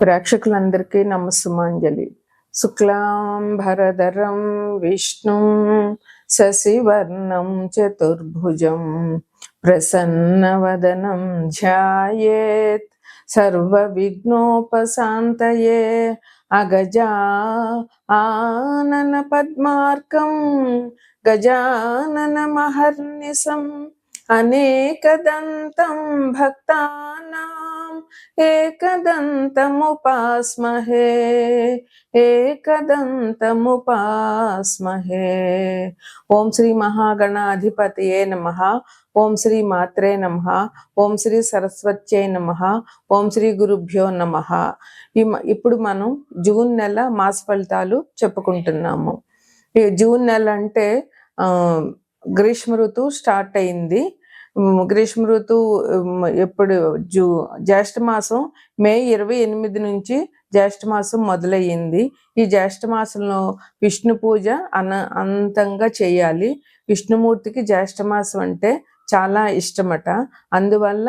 ప్రేక్షకులందరికీ నమస్సుమాంజలి శుక్లాంబరధరం విష్ణుం శశివర్ణం చతుర్భుజం ప్రసన్నవదనం ధ్యాయేత్ సర్వవిఘ్నోపశాంతయే అగజా ఆనన పద్మార్కం గజానన మహర్నిశం అనేకదంతం భక్తానాం ఏకదంతముపాస్మహే ఏకదంతముపాస్మహే. ఓం శ్రీ మహాగణాధిపతయే నమ. ఓం శ్రీ మాత్రే నమ. ఓం శ్రీ సరస్వత్యై నమ. ఓం శ్రీ గురుభ్యో నమ. ఇప్పుడు మనం జూన్ నెల మాస ఫలితాలు చెప్పుకుంటున్నాము. జూన్ నెల అంటే ఆ, గ్రీష్మ ఋతువు స్టార్ట్ అయింది. గ్రీష్మ ఋతువు ఎప్పుడు? జూ జ్యేష్ఠ మాసం మే ఇరవై ఎనిమిది నుంచి జ్యేష్ఠ మాసం మొదలయ్యింది. ఈ జ్యేష్ఠ మాసంలో విష్ణు పూజ అన అంతంగా చేయాలి. విష్ణుమూర్తికి జ్యేష్ఠ మాసం అంటే చాలా ఇష్టమట. అందువల్ల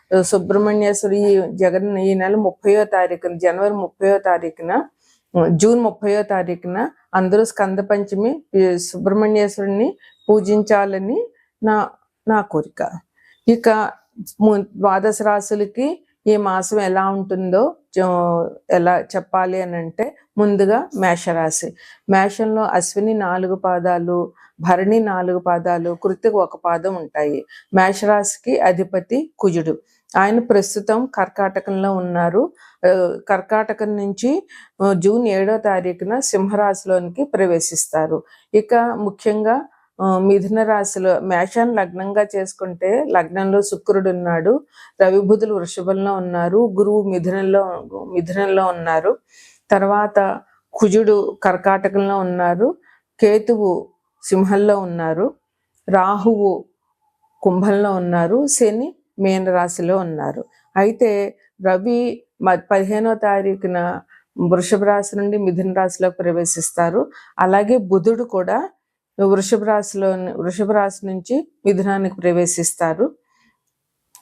సుబ్రహ్మణ్యేశ్వరి ఈ జగన్ ఈ నెల ముప్పయో తారీఖున జనవరి ముప్పయో తారీఖున జూన్ ముప్పయో తారీఖున అందరూ స్కంద పంచమి సుబ్రహ్మణ్యేశ్వరుని పూజించాలని నా నా కోరిక. ఇక ద్వాదశ రాశులకి ఈ మాసం ఎలా ఉంటుందో ఎలా చెప్పాలి అని అంటే ముందుగా మేషరాశి. మేషంలో అశ్విని నాలుగు పాదాలు భరణి నాలుగు పాదాలు కృతికి ఒక పాదం ఉంటాయి. మేషరాశికి అధిపతి కుజుడు. ఆయన ప్రస్తుతం కర్కాటకంలో ఉన్నారు. కర్కాటకం నుంచి జూన్ ఏడో తారీఖున సింహరాశిలోనికి ప్రవేశిస్తారు. ఇక ముఖ్యంగా మిథున రాశిలో మేషాన్ని లగ్నంగా చేసుకుంటే లగ్నంలో శుక్రుడు ఉన్నాడు రవిబుధులు వృషభంలో ఉన్నారు గురువు మిథునంలో మిథునంలో ఉన్నారు. తర్వాత కుజుడు కర్కాటకంలో ఉన్నారు కేతువు సింహంలో ఉన్నారు రాహువు కుంభంలో ఉన్నారు శని మీనరాశిలో ఉన్నారు. అయితే రవి మ- పదిహేనో తారీఖున వృషభ రాశి నుండి మిథున రాశిలోకి ప్రవేశిస్తారు. అలాగే బుధుడు కూడా వృషభ రాశిలో వృషభ రాశి నుంచి మిథునానికి ప్రవేశిస్తారు.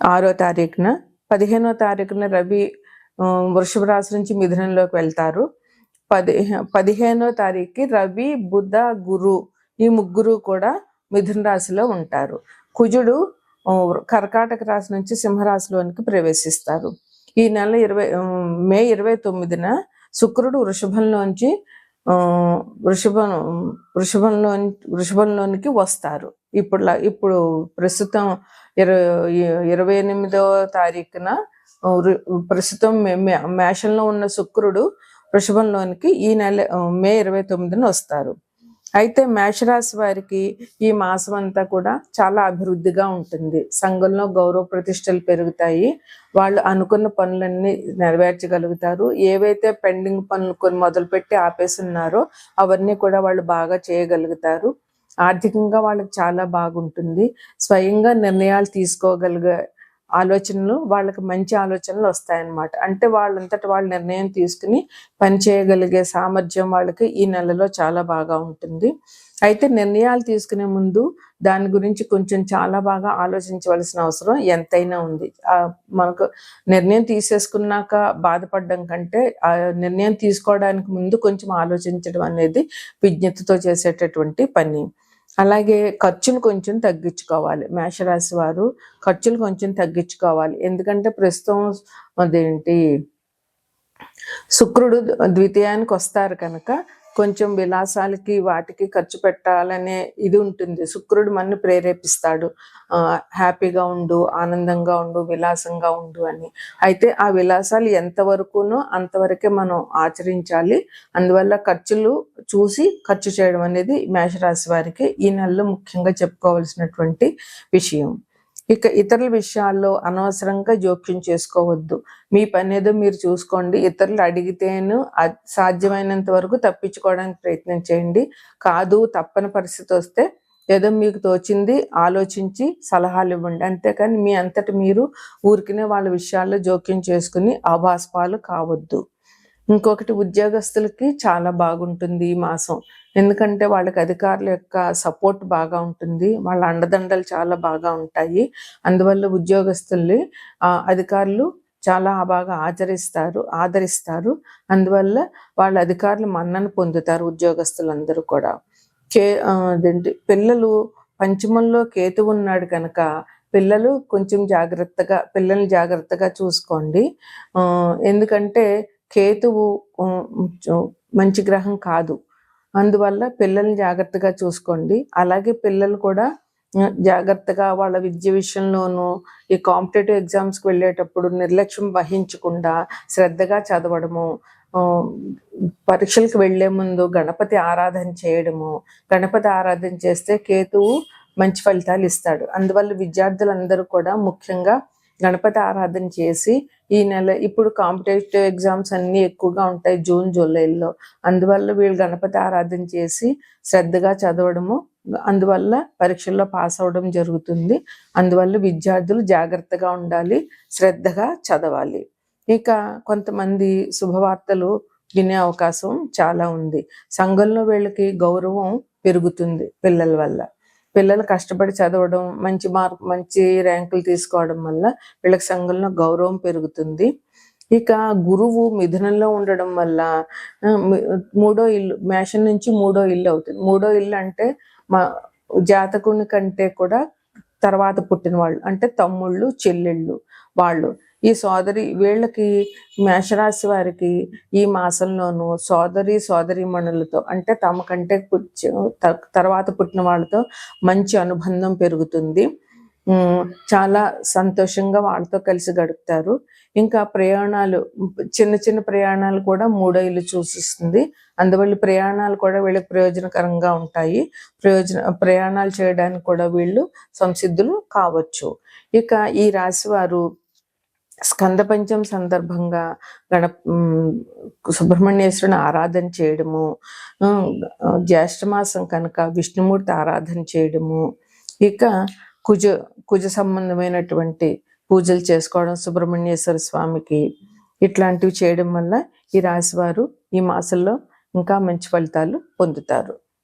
ఆరో తారీఖున పదిహేనో తారీఖున రవి వృషభ రాశి నుంచి మిథునంలోకి వెళ్తారు. పది పదిహేనో తారీఖుకి రవి బుధ గురు ఈ ముగ్గురు కూడా మిథున రాశిలో ఉంటారు. కుజుడు కర్కాటక రాశి నుంచి సింహరాశిలోనికి ప్రవేశిస్తారు. ఈ నెల ఇరవై మే ఇరవై తొమ్మిదిన శుక్రుడు వృషభంలోంచి వృషభం వృషభంలో వృషభంలోనికి వస్తారు. ఇప్పుడు ఇప్పుడు ప్రస్తుతం ఇరవై ఇరవై ఎనిమిదవ తారీఖున ప్రస్తుతం మే- మే- మేషంలో ఉన్న శుక్రుడు వృషభంలోనికి ఈ నెల మే ఇరవై తొమ్మిదిన వస్తారు. అయితే మేషరాశి వారికి ఈ మాసం అంతా కూడా చాలా అభివృద్ధిగా ఉంటుంది. సంఘంలో గౌరవ ప్రతిష్టలు పెరుగుతాయి. వాళ్ళు అనుకున్న పనులన్నీ నెరవేర్చగలుగుతారు. ఏవైతే పెండింగ్ పనులు కొన్ని మొదలుపెట్టి ఆపేస్తున్నారో అవన్నీ కూడా వాళ్ళు బాగా చేయగలుగుతారు. ఆర్థికంగా వాళ్ళకి చాలా బాగుంటుంది. స్వయంగా నిర్ణయాలు తీసుకోగలిగే ఆలోచనలు వాళ్ళకి మంచి ఆలోచనలు వస్తాయన్నమాట. అంటే వాళ్ళంతట వాళ్ళు నిర్ణయం తీసుకుని పని చేయగలిగే సామర్థ్యం వాళ్ళకి ఈ నెలలో చాలా బాగా ఉంటుంది. అయితే నిర్ణయాలు తీసుకునే ముందు దాని గురించి కొంచెం చాలా బాగా ఆలోచించవలసిన అవసరం ఎంతైనా ఉంది. మనకు నిర్ణయం తీసేసుకున్నాక బాధపడడం కంటే ఆ నిర్ణయం తీసుకోవడానికి ముందు కొంచెం ఆలోచించడం అనేది విజ్ఞతతో చేసేటటువంటి పని. అలాగే ఖర్చులు కొంచెం తగ్గించుకోవాలి. మేషరాశి వారు ఖర్చులు కొంచెం తగ్గించుకోవాలి. ఎందుకంటే ప్రస్తుతం అదేంటి? శుక్రుడు ద్వితీయానికి వస్తారు కనుక కొంచెం విలాసాలకి వాటికి ఖర్చు పెట్టాలనే ఇది ఉంటుంది. శుక్రుడు మనని ప్రేరేపిస్తాడు. హ్యాపీగా ఉండు ఆనందంగా ఉండు విలాసంగా ఉండు అని. అయితే ఆ విలాసాలు ఎంతవరకునో అంతవరకే మనం ఆచరించాలి. అందువల్ల ఖర్చులు చూసి ఖర్చు చేయడం అనేది మేషరాశి వారికి ఈ నెలలో ముఖ్యంగా చెప్పుకోవాల్సినటువంటి విషయం. ఇక ఇతరుల విషయాల్లో అనవసరంగా జోక్యం చేసుకోవద్దు. మీ పని ఏదో మీరు చూసుకోండి. ఇతరులు అడిగితేను సాధ్యమైనంత వరకు తప్పించుకోవడానికి ప్రయత్నం చేయండి. కాదు తప్పని పరిస్థితి వస్తే ఏదో మీకు తోచింది ఆలోచించి సలహాలు ఇవ్వండి. అంతేకాని మీ అంతటి మీరు ఊరికినే వాళ్ళ విషయాల్లో జోక్యం చేసుకుని అభాస్పాలు కావద్దు. ఇంకొకటి ఉద్యోగస్తులకి చాలా బాగుంటుంది ఈ మాసం. ఎందుకంటే వాళ్ళకి అధికారుల యొక్క సపోర్ట్ బాగా ఉంటుంది. వాళ్ళ అండదండలు చాలా బాగా ఉంటాయి. అందువల్ల ఉద్యోగస్తుల్ని అధికారులు చాలా బాగా ఆచరిస్తారు ఆదరిస్తారు. అందువల్ల వాళ్ళ అధికారులు మన్నను పొందుతారు ఉద్యోగస్తులందరూ కూడా. కే అదేంటి పిల్లలు పంచమంలో కేతు ఉన్నాడు కనుక పిల్లలు కొంచెం జాగ్రత్తగా పిల్లల్ని జాగ్రత్తగా చూసుకోండి. ఎందుకంటే కేతువు మంచి గ్రహం కాదు. అందువల్ల పిల్లల్ని జాగ్రత్తగా చూసుకోండి. అలాగే పిల్లలు కూడా జాగ్రత్తగా వాళ్ళ విద్య విషయంలోనూ ఈ కాంపిటేటివ్ ఎగ్జామ్స్కి వెళ్ళేటప్పుడు నిర్లక్ష్యం వహించకుండా శ్రద్ధగా చదవడము పరీక్షలకు వెళ్ళే ముందు గణపతి ఆరాధన చేయడము గణపతి ఆరాధన చేస్తే కేతువు మంచి ఫలితాలు ఇస్తాడు. అందువల్ల విద్యార్థులందరూ కూడా ముఖ్యంగా గణపతి ఆరాధన చేసి ఈ నెల ఇప్పుడు కాంపిటేటివ్ ఎగ్జామ్స్ అన్ని ఎక్కువగా ఉంటాయి జూన్ జూలైలో. అందువల్ల వీళ్ళు గణపతి ఆరాధన చేసి శ్రద్ధగా చదవడము అందువల్ల పరీక్షల్లో పాస్ అవడం జరుగుతుంది. అందువల్ల విద్యార్థులు జాగ్రత్తగా ఉండాలి శ్రద్ధగా చదవాలి. ఇక కొంతమంది శుభవార్తలు వినే అవకాశం చాలా ఉంది. సంఘంలో వీళ్ళకి గౌరవం పెరుగుతుంది పిల్లల వల్ల. పిల్లలు కష్టపడి చదవడం మంచి మార్క్ మంచి ర్యాంకులు తీసుకోవడం వల్ల వీళ్ళకి సంఘంలో గౌరవం పెరుగుతుంది. ఇక గురువు మిథునంలో ఉండడం వల్ల మూడో ఇల్లు మేషం నుంచి మూడో ఇల్లు అవుతుంది. మూడో ఇల్లు అంటే మా జాతకుని కంటే కూడా తర్వాత పుట్టిన వాళ్ళు అంటే తమ్ముళ్ళు చెల్లెళ్ళు వాళ్ళు. ఈ సోదరి వీళ్ళకి మేషరాశి వారికి ఈ మాసంలోనూ సోదరి సోదరి మణులతో అంటే తమ కంటే త- తర్వాత పుట్టిన వాళ్ళతో మంచి అనుబంధం పెరుగుతుంది. చాలా సంతోషంగా వాళ్ళతో కలిసి గడుపుతారు. ఇంకా ప్రయాణాలు చిన్న చిన్న ప్రయాణాలు కూడా మూడో ఇల్లు అందువల్ల ప్రయాణాలు కూడా వీళ్ళకి ప్రయోజనకరంగా ఉంటాయి. ప్రయోజన ప్రయాణాలు చేయడానికి కూడా వీళ్ళు సంసిద్ధులు కావచ్చు. ఇక ఈ రాశి వారు స్కందపంచం సందర్భంగా గణ సుబ్రహ్మణ్యేశ్వరుని ఆరాధన చేయడము జ్యేష్ఠమాసం కనుక విష్ణుమూర్తి ఆరాధన చేయడము ఇక కుజ కుజ సంబంధమైనటువంటి పూజలు చేసుకోవడం సుబ్రహ్మణ్యేశ్వర స్వామికి ఇట్లాంటివి చేయడం వల్ల ఈ రాశివారు ఈ మాసంలో ఇంకా మంచి ఫలితాలు పొందుతారు.